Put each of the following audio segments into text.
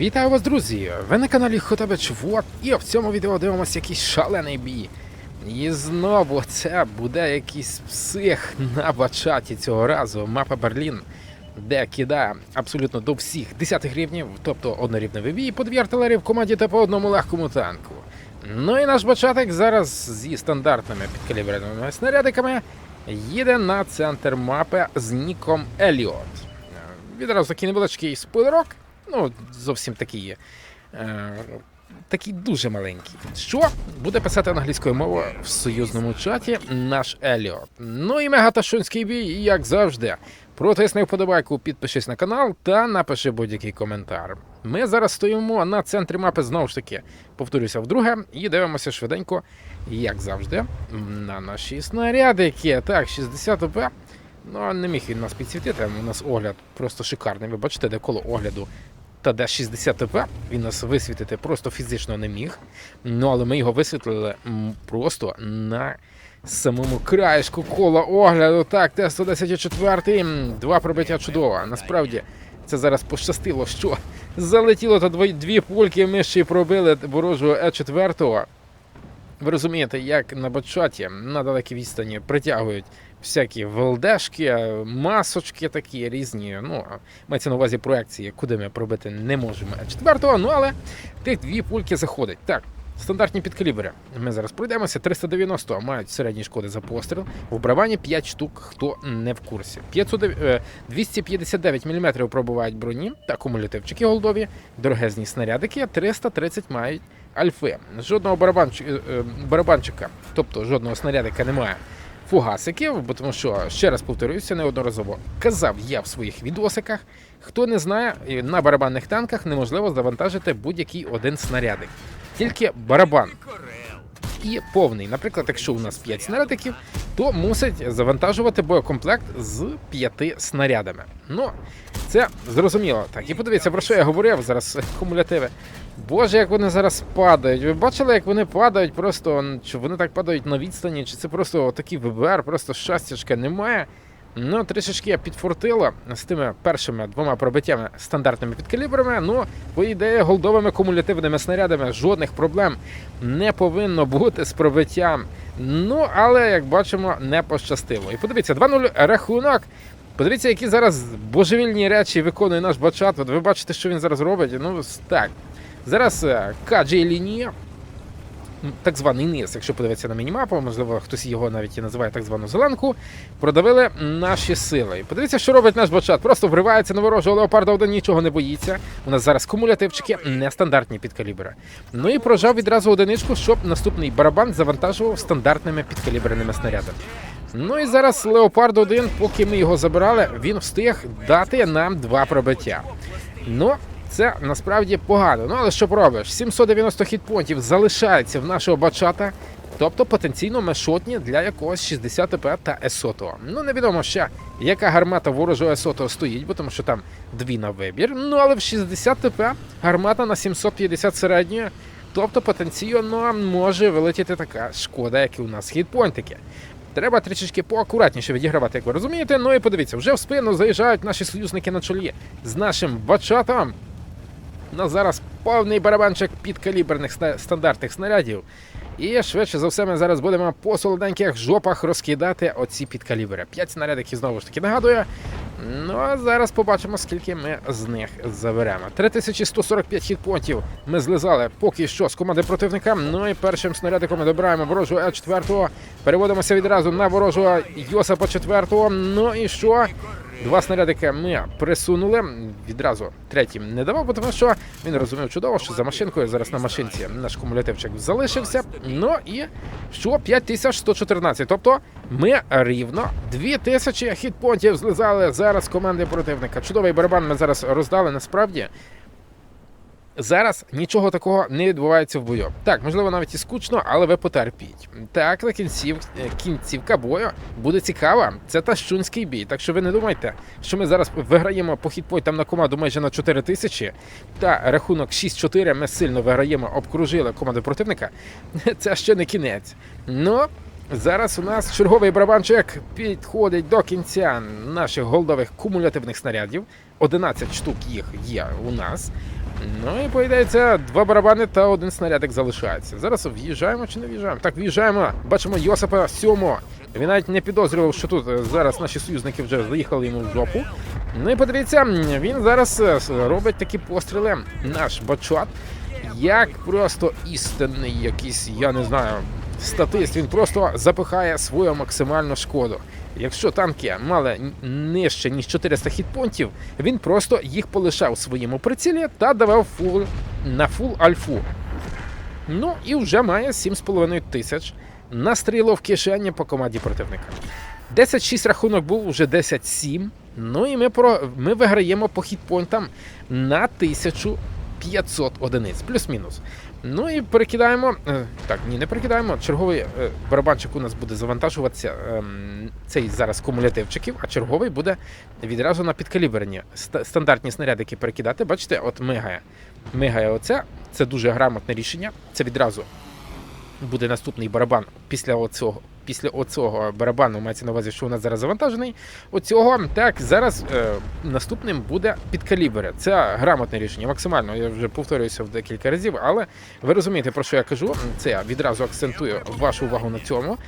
Вітаю вас, друзі! Ви на каналі Хотабич Вот, і в цьому відео дивимося якийсь шалений бій. І знову це буде якийсь псих на бачаті цього разу. Мапа Берлін, де кидає абсолютно до всіх 10 рівнів, тобто однорівневий бій, по дві артилерії в команді та по одному легкому танку. Ну і наш бачатик зараз зі стандартними підкалібреними снарядиками їде на центр мапи з ніком Еліот. Відразу такий невеличкий спойлерок. Ну, зовсім такий є. Е, такий дуже маленький. Що буде писати англійською мовою в союзному чаті наш Еліот. Ну і мегаташунський бій, як завжди. Протисни вподобайку, підпишись на канал та напиши будь-який коментар. Ми зараз стоїмо на центрі мапи знову ж таки. Повторюся вдруге, і дивимося швиденько, як завжди, на наші снарядики. Так, 60 ОП. Ну, не міг він нас підсвітити. У нас огляд просто шикарний. Ви бачите, де коло огляду та де 60 ТП. Він нас висвітити просто фізично не міг. Ну, але ми його висвітлили просто на самому краєшку кола огляду. Так, Т-114, два пробиття чудово. Насправді. Це зараз пощастило, що залетіло та дві пульки, ми ще й пробили ворожого Е4. Ви розумієте, як на бачаті на далекій відстані притягують всякі ВЛДшки, масочки такі різні. Ну, мається на увазі проекції, куди ми пробити не можемо четвертого, ну але тих дві пульки заходять. Так, стандартні підкалібри. Ми зараз пройдемося. 390 мають середні шкоди за постріл. В бравані 5 штук, хто не в курсі. 500, е, 259 мм пробувають броні та кумулятивчики голдові, дорогезні снарядики, 330 мають альфи. Жодного е, е, барабанчика, тобто жодного снарядика немає. Фугасиків, бо тому що ще раз повторююся неодноразово. Казав я в своїх відосиках. Хто не знає, на барабанних танках неможливо завантажити будь-який один снарядик. Тільки барабан і повний. Наприклад, якщо у нас 5 снарядиків, то мусить завантажувати боєкомплект з 5 снарядами. Ну, це зрозуміло. Так, і подивіться, про що я говорив зараз кумулятиви. Боже, як вони зараз падають. Ви бачили, як вони падають просто, чи вони так падають на відстані, чи це просто такий ВБР, просто щастячка немає. Ну, трішечки підфортило з тими першими двома пробиттями стандартними підкалібрами. Ну, по ідеї, голдовими кумулятивними снарядами жодних проблем не повинно бути з пробиттям. Ну, але як бачимо, не пощастило. І подивіться, 2-0 рахунок. Подивіться, які зараз божевільні речі виконує наш бачат. От ви бачите, що він зараз робить. Ну, так. Зараз е, Каджі лінія. Так званий низ, якщо подивитися на мінімапу, можливо, хтось його навіть і називає так звану зеленку, продавили наші сили. Подивіться, що робить наш бачат. Просто вривається на ворожого леопарда 1, нічого не боїться. У нас зараз кумулятивчики нестандартні підкалібри. Ну і прожав відразу одиничку, щоб наступний барабан завантажував стандартними підкаліберними снарядами. Ну і зараз Леопард 1, поки ми його забирали, він встиг дати нам два пробиття. Ну, це насправді погано. Ну але що пробиш? 790 хітпонтів залишається в нашого бачата. Тобто потенційно мешотні для якогось 60 ТП та Есото. Ну невідомо ще, яка гармата ворожого Есото стоїть, бо тому що там дві на вибір. Ну але в 60 ТП гармата на 750 середньої. Тобто потенційно може вилетіти така шкода, як і у нас хітпойнтики. Треба трішечки поакуратніше відігравати, як ви розумієте. Ну і подивіться, вже в спину заїжджають наші союзники на чолі з нашим бачатом. У нас зараз повний барабанчик підкаліберних стандартних снарядів. І швидше за все ми зараз будемо по солоденьких жопах розкидати оці підкалібри. П'ять снарядиків знову ж таки нагадую. Ну а зараз побачимо, скільки ми з них заберемо. 3145 хітпонтів ми злизали поки що з команди противника. Ну і першим снарядиком ми добираємо ворожого Е4. Переводимося відразу на ворожого Йосипа 4. Ну і що? Два снарядики ми присунули. Відразу третім не давав, бо тому що він розумів чудово, що за машинкою зараз на машинці наш кумулятивчик залишився. Ну і що 5114. Тобто ми рівно 2000 хітпонтів злизали зараз команди противника. Чудовий барабан ми зараз роздали. Насправді Зараз нічого такого не відбувається в бою. Так, можливо, навіть і скучно, але ви потерпіть. Так, на кінців, е, кінцівка бою буде цікава. Це тащунський бій. Так що ви не думайте, що ми зараз виграємо по хітпойтам на команду майже на 4 тисячі. Та рахунок 6-4 ми сильно виграємо, обкружили команду противника. Це ще не кінець. Ну. Зараз у нас черговий барабанчик підходить до кінця наших голдових кумулятивних снарядів. 11 штук їх є у нас. Ну і поїдається два барабани та один снарядик залишається. Зараз в'їжджаємо чи не в'їжджаємо? Так, в'їжджаємо. Бачимо Йосипа сьомо. Він навіть не підозрював, що тут е, зараз наші союзники вже заїхали йому в жопу. Ну і подивіться, він зараз е, робить такі постріли. Наш бачат. Як просто істинний якийсь, я не знаю, статист, він просто запихає свою максимальну шкоду. Якщо танки мали нижче ніж 400 хітпонтів, він просто їх полишав у своєму прицілі та давав фул на фул альфу. Ну і вже має 7,5 тисяч настріло в кишені по команді противника. 10-6 рахунок був, вже 10-7. Ну і ми, про, ми виграємо по хітпойнтам на 1500 одиниць, плюс-мінус. Ну і перекидаємо. е, Так, ні, не перекидаємо. Черговий е, барабанчик у нас буде завантажуватися. ем, Цей зараз кумулятивчиків, а черговий буде відразу на підкаліберні. Ста- Стандартні снарядики перекидати. Бачите, от мигає. Мигає оце. Це дуже грамотне рішення. Це відразу буде наступний барабан після оцього. Після оцього барабану мається на увазі, що у нас зараз завантажений. Оцього так зараз е, наступним буде підкалібер. Це грамотне рішення, максимально. Я вже повторююся в декілька разів, але ви розумієте, про що я кажу. Це я відразу акцентую вашу увагу на цьому.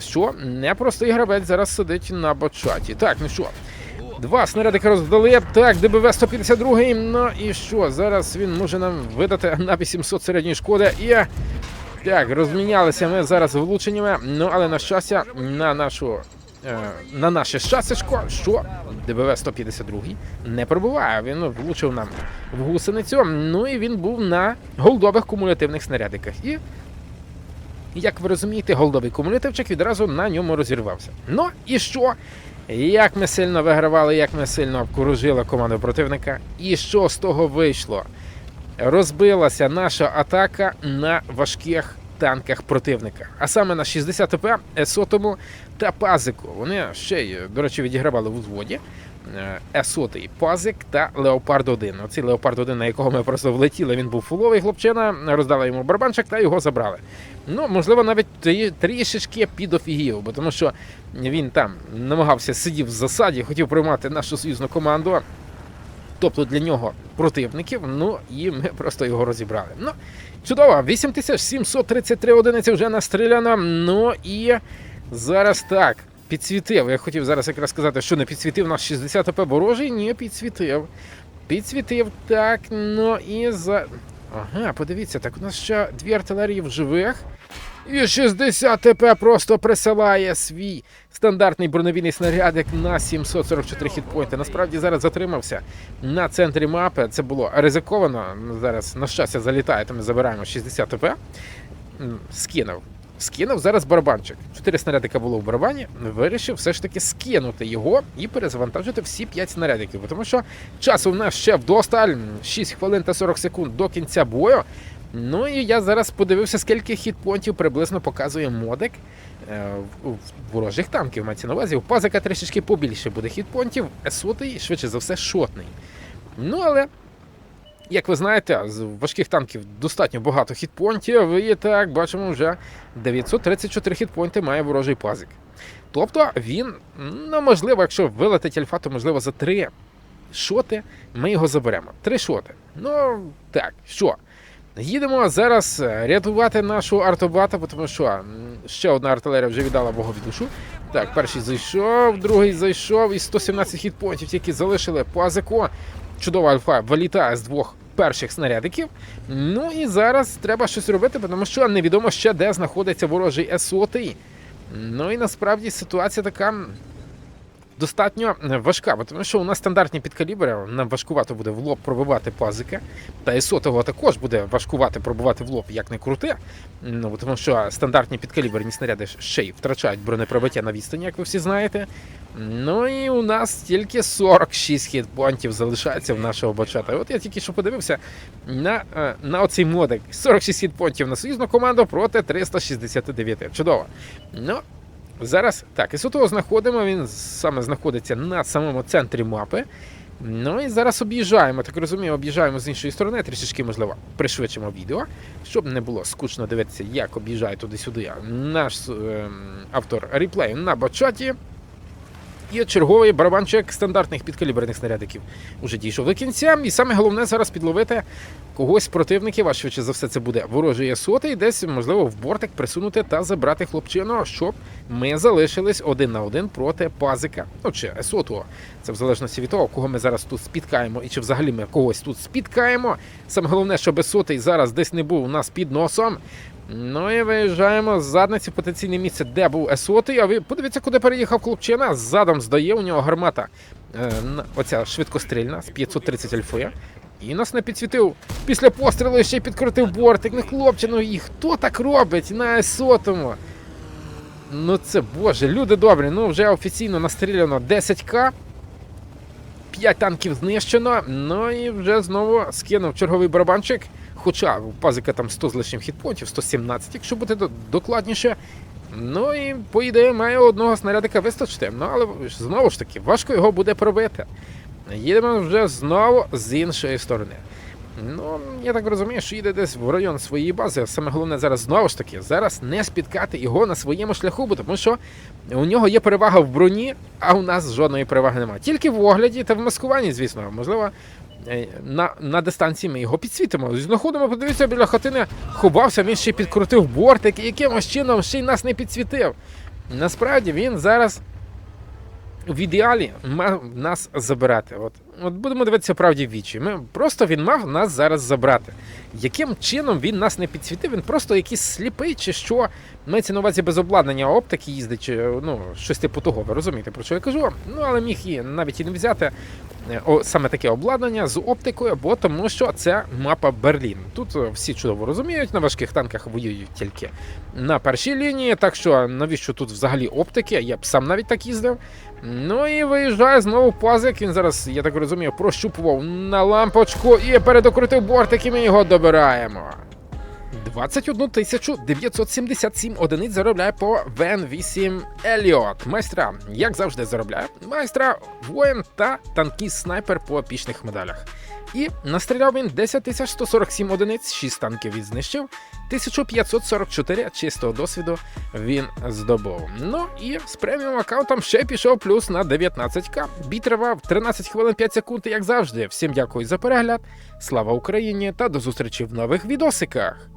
Що непростий гравець зараз сидить на бочаті. Так, ну що, Два снарядики роздали. Так, ДБВ 152. Ну і що? Зараз він може нам видати на 800 середньої шкоди. І так, розмінялися ми зараз влученнями. Ну але на щастя, на нашу. е, На наше щастячко, що ДБВ 152 не пробуває. Він влучив нам в гусеницю. Ну і він був на голдових кумулятивних снарядиках. І як ви розумієте, голдовий кумулятивчик відразу на ньому розірвався. Ну і що? Як ми сильно вигравали, як ми сильно обкружили команду противника, і що з того вийшло? Розбилася наша атака на важких танках противника, а саме на 60 ТП, Есотому та Пазику. Вони ще й, до речі, відігравали в узводі. Е, Есотий Пазик та Леопард 1. Оцей Леопард 1, на якого ми просто влетіли, він був фуловий хлопчина, роздали йому барабанчик та його забрали. Ну, можливо, навіть трі- трішечки підофігів, бо тому що він там намагався сидів в засаді, хотів приймати нашу союзну команду. Тобто для нього противників, ну і ми просто його розібрали. Ну, чудово, 8733 одиниці вже настріляно. Ну і зараз так. Підсвітив. Я хотів зараз якраз сказати, що не підсвітив наш 60 АП ворожий. Ні, підсвітив. Підсвітив, так, ну і за. Ага, подивіться, так у нас ще дві артилерії в живих. І 60 ТП просто присилає свій стандартний броневійний снарядик на 744 хітпойнти. Насправді зараз затримався на центрі мапи. Це було ризиковано. Зараз, на щастя, залітає, то ми забираємо 60 ТП. Скинув. Скинув зараз барабанчик. Чотири снарядика було в барабані. Вирішив все ж таки скинути його і перезавантажити всі 5 снарядиків. Тому що часу в нас ще вдосталь 6 хвилин та 40 секунд до кінця бою. Ну і я зараз подивився, скільки хітпонтів приблизно показує модик е, в- ворожих танків. Мається на увазі. У пазика трішечки побільше буде хітпонтів, сотий, швидше за все, шотний. Ну але. Як ви знаєте, з важких танків достатньо багато хітпонтів, і так бачимо, вже 934 хітпонти має ворожий пазик. Тобто він, ну можливо, якщо вилетить альфа, то можливо за три шоти ми його заберемо. Три шоти. Ну так, що? Їдемо зараз е, рятувати нашу артобата, тому що ще одна артилерія вже віддала богові душу. Так, перший зайшов, другий зайшов і 117 хітпонтів тільки залишили пазику. Чудова альфа вилітає з двох перших снарядиків. Ну і зараз треба щось робити, тому що невідомо ще де знаходиться ворожий С-100. Ну і насправді ситуація така достатньо е, важка, тому що у нас стандартні підкалібри, нам важкувато буде в лоб пробивати пазики. Та і сотого також буде важкувати пробувати в лоб, як не крути. Ну, тому що стандартні підкаліберні снаряди ще й втрачають бронепробиття на відстані, як ви всі знаєте. Ну і у нас тільки 46 хітпонтів залишається в нашого бачата. От я тільки що подивився на, е, на оцей модик. 46 хітпонтів на союзну команду проти 369. Чудово. Ну, зараз так, і сотого знаходимо. Він саме знаходиться на самому центрі мапи. Ну і зараз об'їжджаємо, так розумію, об'їжджаємо з іншої сторони, трішечки, можливо, пришвидшимо відео, щоб не було скучно дивитися, як об'їжджає туди-сюди наш е автор реплею на бачаті. І черговий барабанчик стандартних підкаліберних снарядиків уже дійшов до кінця. І саме головне зараз підловити когось з противників, а швидше за все це буде ворожий сотий, десь можливо в бортик присунути та забрати хлопчину, щоб ми залишились один на один проти пазика. Ну чи есотого. Це в залежності від того, кого ми зараз тут спіткаємо, і чи взагалі ми когось тут спіткаємо. Саме головне, щоб есотий зараз десь не був у нас під носом. Ну і виїжджаємо з задниці в потенційне місце, де був есотий. А ви подивіться, куди переїхав хлопчина. Задом здає у нього гармата. Е, оця швидкострільна з 530 альфи. І нас не підсвітив. Після пострілу ще й підкрутив бортик. Ну, хлопче, ну і хто так робить на есотому? Ну це боже, люди добрі, ну вже офіційно настріляно 10к. 5 танків знищено. Ну і вже знову скинув черговий барабанчик. Хоча у пазика там 100 з лишнім хітпонтів, 117, якщо бути докладніше. Ну і по ідеї має одного снарядика вистачити. Ну але знову ж таки, важко його буде пробити. Їдемо вже знову з іншої сторони. Ну, я так розумію, що їде десь в район своєї бази. Саме головне зараз знову ж таки зараз не спіткати його на своєму шляху, бо тому що у нього є перевага в броні, а у нас жодної переваги немає. Тільки в огляді та в маскуванні, звісно, можливо. Е, На, на дистанції ми його підсвітимо. Знаходимо, подивіться, біля хатини ховався, він ще підкрутив бортик, і якимось чином ще й нас не підсвітив. Насправді він зараз в ідеалі мав нас забирати. От, от будемо дивитися правді в вічі. Ми, просто він мав нас зараз забрати. Яким чином він нас не підсвітив? Він просто якийсь сліпий, чи що? Мається на увазі без обладнання оптики їздить, чи ну, щось типу того. Ви розумієте, про що я кажу? Ну, але міг і навіть і не взяти е, о, саме таке обладнання з оптикою, бо тому що це мапа Берлін. Тут е, всі чудово розуміють, на важких танках воюють тільки на першій лінії, так що навіщо тут взагалі оптики? Я б сам навіть так їздив. Ну і виїжджає знову пазик. Він зараз, я так розумію, прощупував на лампочку і передокрутив бортик, і ми його добираємо. 21 тисячу 977 одиниць заробляє по Вен 8 Еліот. Майстра, як завжди, заробляє. Майстра, воїн та танкіст снайпер по епічних медалях. І настріляв він 10 147 одиниць, 6 танків він знищив, 1544 чистого досвіду він здобув. Ну і з преміум аккаунтом ще пішов плюс на 19к. Бій тривав 13 хвилин 5 секунд, як завжди. Всім дякую за перегляд. Слава Україні та до зустрічі в нових відосиках.